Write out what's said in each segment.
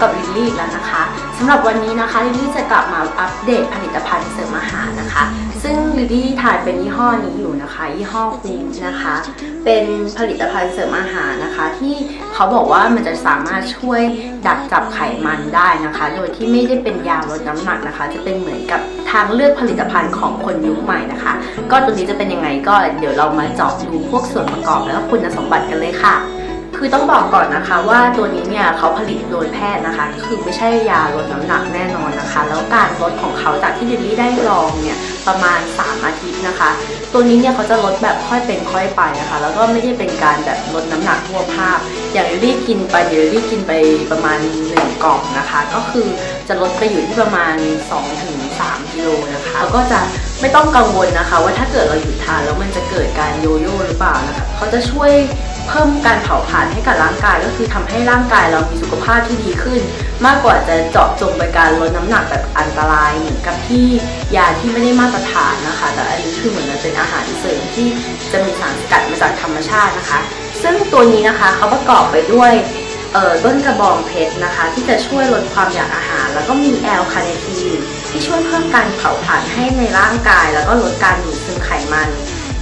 กับลิลลี่แล้วนะคะสำหรับวันนี้นะคะลิลลี่จะกลับมาอัปเดตผลิตภัณฑ์เสริมอาหารนะคะ ซึ่งลิลลี่ทานเป็นยี่ห้อนี้อยู่นะคะ ยี่ห้อคูนะคะ เป็นผลิตภัณฑ์เสริมอาหารนะคะ ที่เขาบอกว่ามันจะสามารถช่วยดักจับไขมันได้นะคะ โดยที่ไม่ได้เป็นยาลดน้ำหนักนะคะ จะเป็นเหมือนกับทางเลือกผลิตภัณฑ์ของคนยุคใหม่นะคะ ก็ตัวนี้จะเป็นยังไงก็เดี๋ยวเรามาเจาะดูพวกส่วนประกอบแล้วก็คุณสมบัติกันเลยค่ะ คือต้องบอกก่อนนะคะว่าตัวนี้เนี่ยเขาผลิตโดยแพทย์นะคะก็คือไม่ใช่ยาลดน้ำหนักแน่นอนนะคะ แล้วการลดของเขาจากที่ลิลลี่ได้ลองเนี่ยประมาณ 3 อาทิตย์นะคะ ตัวนี้เนี่ยเขาจะลดแบบค่อยเป็นค่อยไปนะคะ แล้วก็ไม่ได้เป็นการแบบลดน้ำหนักทั่วภาพ อย่างลิลลี่กินไปเดลลลี่กินไปประมาณ1กล่องนะคะ ก็คือจะลดไปอยู่ที่ประมาณ 2-3กิโลนะคะแล้วก็จะไม่ต้องกังวลนะคะ ว่าถ้าเกิดเราหยุดทานแล้วมันจะเกิดการโยโย่หรือเปล่านะคะเขาจะช่วย เพิ่มการเผาผลาญให้กับร่างกายก็คือทำให้ร่างกายเรามีสุขภาพที่ดีขึ้น มากกว่าจะเจาะจงไปการลดน้ำหนักแบบอันตรายเหมือนกับที่ยาที่ไม่ได้มาตรฐานนะคะ แต่อันนี้คือเหมือนมันเป็นอาหารเสริมที่จะมีสารสกัดมาจากธรรมชาตินะคะ ซึ่งตัวนี้นะคะเขาประกอบไปด้วยต้นกระบองเพชรนะคะ ที่จะช่วยลดความอยากอาหาร แล้วก็มีแอลคาเนทีนที่ช่วยเพิ่มการเผาผลาญให้ในร่างกาย แล้วก็ลดการดูดซึมไขมัน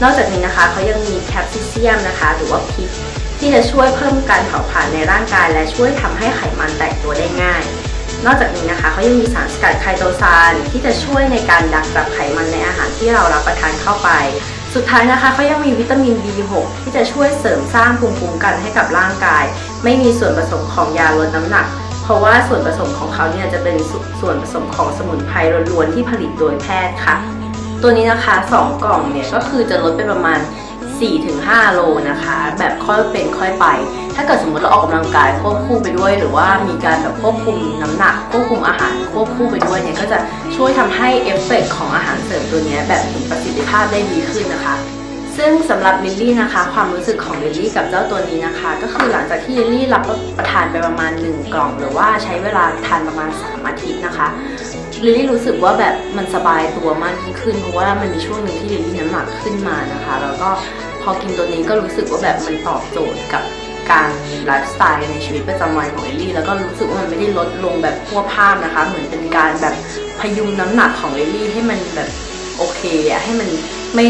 นอกจากนี้นะคะเขายังมีแคปซิเซียมนะคะ หรือว่าพิษ ที่จะช่วยเพิ่มการเผาผลาญในร่างกายและช่วยทำให้ไขมันแตกตัวได้ง่าย นอกจากนี้นะคะเขายังมีสารสกัดไคโตซานที่จะช่วยในการดักจับไขมันในอาหารที่เรารับประทานเข้าไป สุดท้ายนะคะเขายังมีวิตามิน B6 ที่จะช่วยเสริมสร้างภูมิคุ้มกันให้กับร่างกาย ไม่มีส่วนผสมของยาลดน้ำหนักเพราะว่าส่วนผสมของเขาเนี่ยจะเป็นสส่วนผสมของสมุนไพรล้วนๆที่ผลิตโดยแพทย์ค่ะ ตัวนี้นะคะ 2 กล่องเนี่ยก็คือจะลดไปประมาณ 4-5 โลนะคะ แบบค่อยเป็นค่อยไป ถ้าเกิดสมมติเราออกกำลังกายควบคู่ไปด้วย หรือว่ามีการแบบควบคุมน้ำหนัก ควบคุมอาหารควบคู่ไปด้วยเนี่ยก็จะช่วยทำให้เอฟเฟกต์ของอาหารเสริมตัวเนี้ยแบบเห็นประสิทธิภาพได้ดีขึ้นนะคะ ซึ่งสำหรับลิลลี่นะคะ ความรู้สึกของลิลลี่กับเจ้าตัวนี้นะคะ ก็คือหลังจากที่ลิลลี่รับประทานไปประมาณ 1 กล่อง หรือว่าใช้เวลาทานประมาณ 3 อาทิตย์นะคะลิลลี่รู้สึกว่าแบบมันสบายตัวมากยิ่งขึ้นเพราะว่ามันมีช่วงหนึ่งที่ลิลลี่น้ำหนักขึ้นมานะคะ แล้วก็พอกินตัวนี้ก็รู้สึกว่าแบบมันตอบโจทย์กับการไลฟ์สไตล์ในชีวิตประจำวันของลิลลี่แล้วก็รู้สึกว่ามันไม่ได้ลดลงแบบพัวภาพนะคะ เหมือนเป็นการแบบพยุงน้ำหนักของลิลลี่ให้มันแบบโอเคอะให้มันไม่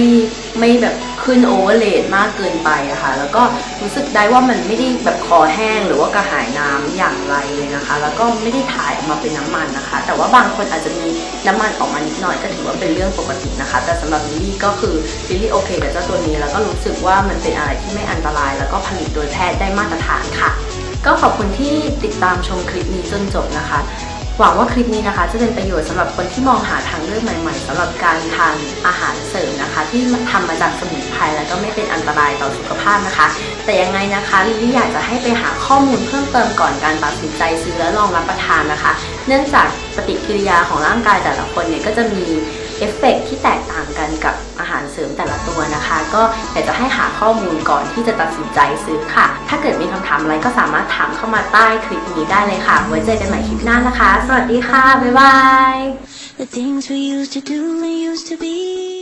ไม่แบบ ขึ้นโอเวอร์เลดมากเกินไปอะค่ะ แล้วก็รู้สึกได้ว่ามันไม่ได้แบบคอแห้งหรือว่ากระหายน้ำอย่างไรเลยนะคะ แล้วก็ไม่ได้ถ่ายออกมาเป็นน้ำมันนะคะ แต่ว่าบางคนอาจจะมีน้ำมันออกมานิดหน่อยก็ถือว่าเป็นเรื่องปกตินะคะ แต่สำหรับลิลลี่ก็คือลิลลี่โอเคกับเจ้าตัวนี้แล้วก็รู้สึกว่ามันเป็นอะไรที่ไม่อันตราย แล้วก็ผลิตโดยแพทย์ได้มาตรฐานค่ะ ก็ขอบคุณที่ติดตามชมคลิปนี้จนจบนะคะ หวังว่าคลิปนี้นะคะ จะเป็นประโยชน์สำหรับคนที่มองหาทางเลือกใหม่ ๆสำหรับการทานอาหารเสริมนะคะ ที่ทำมาจากสมุนไพรแล้วก็ไม่เป็นอันตรายต่อสุขภาพนะคะ แต่ยังไงนะคะลิลลี่อยากจะให้ไปหาข้อมูลเพิ่มเติมก่อนการตัดสินใจซื้อและลองรับประทานนะคะ เนื่องจากปฏิกิริยาของร่างกายแต่ละคนเนี่ยก็จะมี เอฟเฟกต์ที่แตกต่างกันกับอาหารเสริมแต่ละตัวนะคะ ก็อยากจะให้หาข้อมูลก่อนที่จะตัดสินใจซื้อค่ะ ถ้าเกิดมีคำถามอะไรก็สามารถถามเข้ามาใต้คลิปนี้ได้เลยค่ะ ไว้เจอกันใหม่คลิปหน้านะคะ สวัสดีค่ะ บ๊ายบาย The things we used to do we used to be